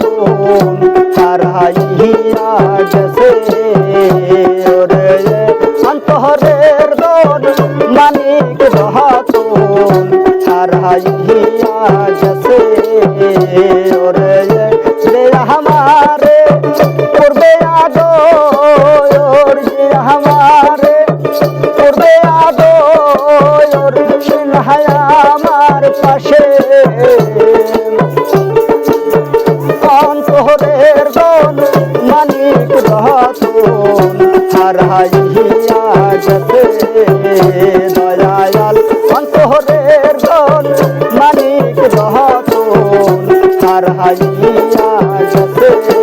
सुकून हराइया जसे रे अंतहरेर दोन मानिक रहतून हराइया जसे रे रे हमारे पूर्वे आदो और जी हमारे पूर्वे आदो और सिन्हा हमार पाशे হারাইয়া গেছে দয়াল অন্তরের দন মানিক রতন হারাইয়া গেছে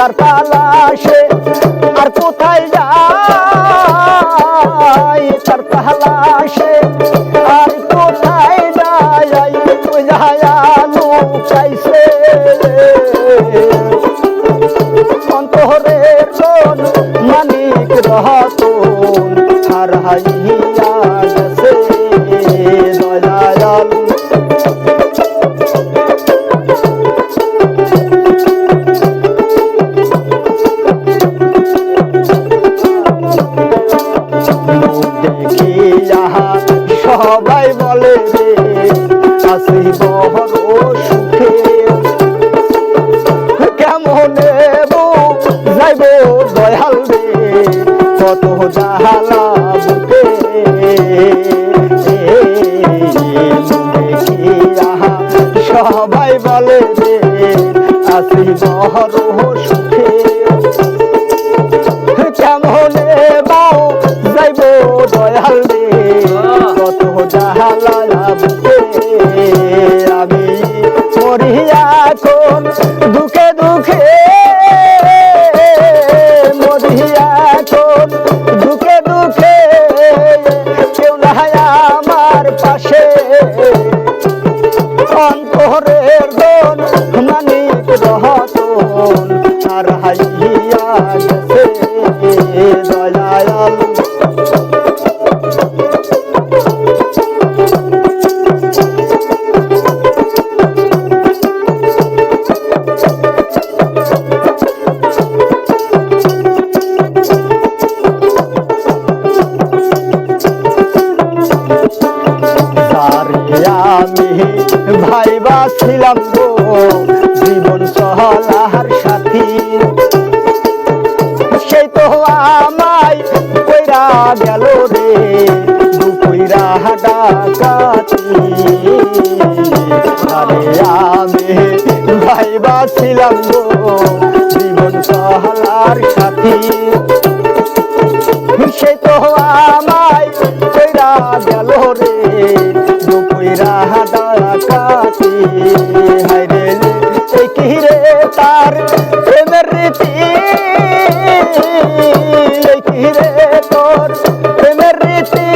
তার তালাশে, আর কোথায় যাই তার তালাশে? আর কোথায় ওই যায়ালু চাইছে। অন্তরের মানিক রহতন আর দেখিয়া সবাই বলে রে আসি বহর সুখে যাইব দয়াল রে কত জাহালা সবাই বলে রে মানিক রহতন আর হাইয়া আমি ভাইবা ছিলাম গো, জীবন সহলার সাথী। সেই তো আমায় কইরা গেল রে, দুপুইরা ডাকাতি। আরে আমি ভাইবা ছিলাম গো, জীবন সহলার সাথী। সে তো আমায় কইরা গেল রে তার প্রেমের রীতি। কিরে তোর প্রেমের রীতি।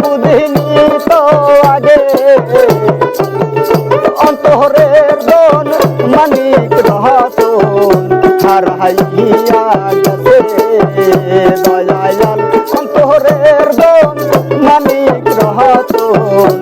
বুঝিনি তো আগে। অন্তরের দোন মানিক রহতন হার হাইয়া গেছে দয়াল অন্তরের দোন মানিক রহতন